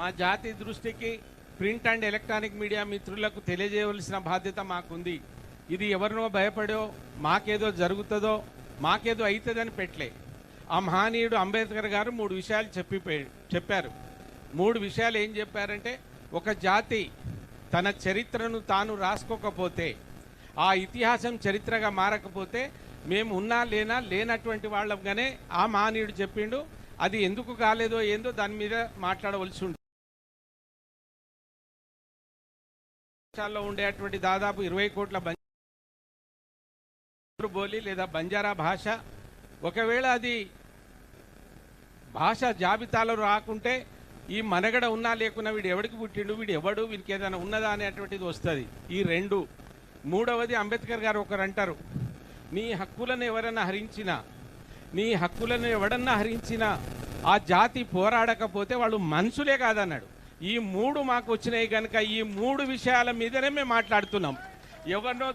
మా జాతి దృష్టికి ప్రింట్ అండ్ ఎలక్ట్రానిక్ మీడియా మిత్రులకు తెలియజేయవలసిన బాధ్యత మాకుంది. ఇది ఎవరినో భయపడో మాకేదో జరుగుతుందో మాకేదో అవుతుందని పెట్టలే. ఆ మహనీయుడు అంబేద్కర్ గారు మూడు విషయాలు చెప్పి చెప్పారు. మూడు విషయాలు ఏం చెప్పారంటే ఒక జాతి తన చరిత్రను తాను రాసుకోకపోతే ఆ ఇతిహాసం చరిత్రగా మారకపోతే మేము ఉన్నా లేనా లేనటువంటి వాళ్ళంగానే ఆ మహనీయుడు చెప్పిండు. అది ఎందుకు కాలేదో ఏందో దాని మీద మాట్లాడవలసి ఉంటుంది దేశాల్లో ఉండేటువంటి దాదాపు ఇరవై కోట్ల బోలి లేదా బంజారా భాష. ఒకవేళ అది భాష జాబితాలో రాకుంటే ఈ మనగడ ఉన్నా లేకున్నా వీడు ఎవడికి పుట్టిండు వీడు ఎవడు వీడికి ఏదైనా ఉన్నదా అనేటువంటిది వస్తుంది. ఈ రెండు. మూడవది అంబేద్కర్ గారు ఒకరు అంటారు నీ హక్కులను ఎవరన్నా హరించినా నీ హక్కులను ఎవడన్నా హరించినా ఆ జాతి పోరాడకపోతే వాళ్ళు మనుషులే కాదన్నాడు. ఈ మూడు మాకు వచ్చినాయి కనుక ఈ మూడు విషయాల మీదనే మేము మాట్లాడుతున్నాం. ఎవరినో